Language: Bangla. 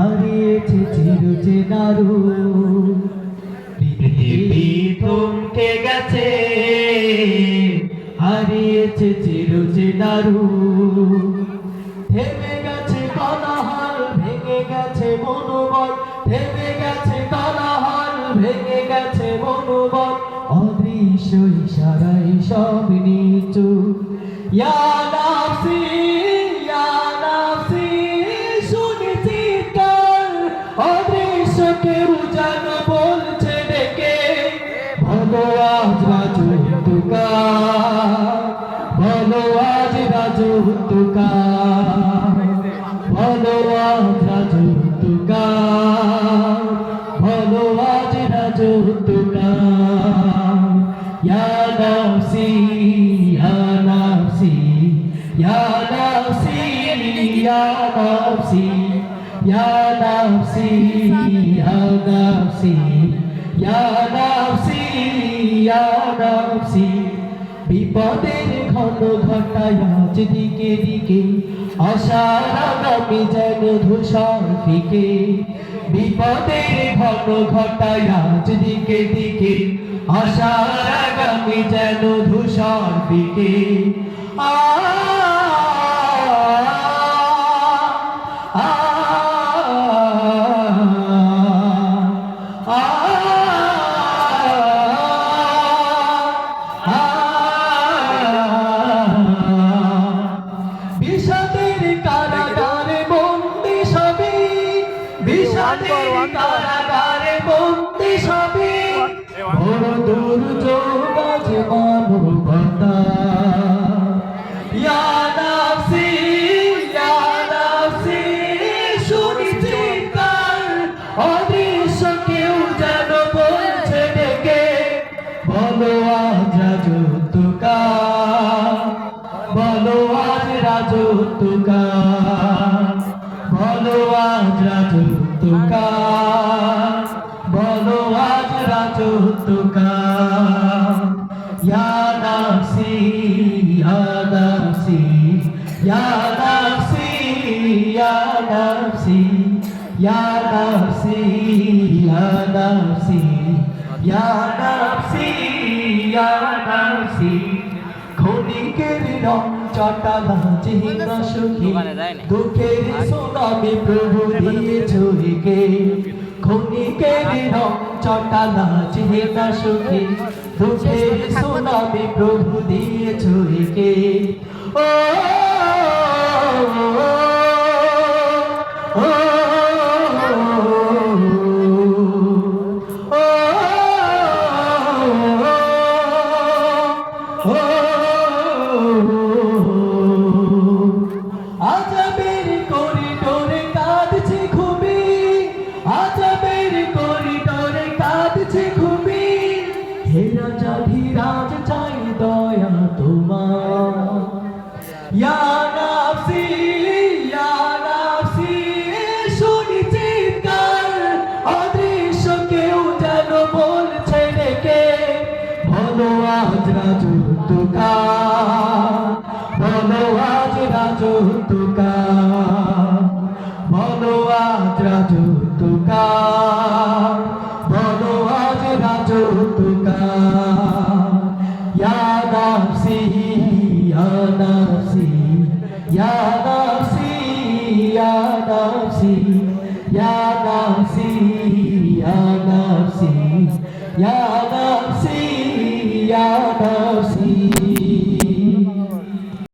হারিয়েছে চির চেনারু পৃথিবী থমকে গেছে হারিয়েছে চির চেনারু থেমে গেছে কলাহল ভেঙে গেছে মনোবল। থেমে গেছে কলাহল ভেঙে গেছে মনোবল। অদৃশ্য ইশারায় সব নিচু। ইয়া চোখের উজান বলছে ডেকে ভলো আজ রাজু তুকা ভলো আজ রাজু তুকা ভলো আজ রাজু তুকা ভলো আজ রাজু তুকা ইয়া নাফসি ইয়া নাফসি ইয়া নাফসি ইয়া নাফসি Ya Nafsi নাফসি ইয়া নাফসি ইয়া নাফসি বিপদের ঘন ঘটায় আজ দিকে দিকে, আশার আগামী যেন ধূসর ফিকে বিপদের ঘন ঘটায় আজ দিকে দিকে, আশার যেন ধূসর ফিকে আ বিষাদের কারাগারে বন্দি সবে বিষাদের কারাগারে বন্দি সবে বড় আজ রাজত্বকার বলো আজ রাজত্বকার ইয়া নাফসি ইয়া নাফসি ইয়া নাফসি ইয়া নাফসি ইয়া নাফসি ইয়া চটা ভাজি না। সুখী দুঃখের সুনামি প্রভু দিয়ে ঝুঁকে ক্ষণিকের রং চটা নাচি না সুখী দুঃখের সুনামি প্রভু দিয়ে ঝুঁকে ও রাজা ধীরাজ চাই দয়া তোমার। ইয়া নাফসি, ইয়া শুনি চিৎকার। অদৃশ্য কেউ যেন বলছে ডেকে আজ রাজু তুকার বলো আজ Raju তুকার Ya nafsi, ya nafsi, ya nafsi, ya nafsi, ya nafsi.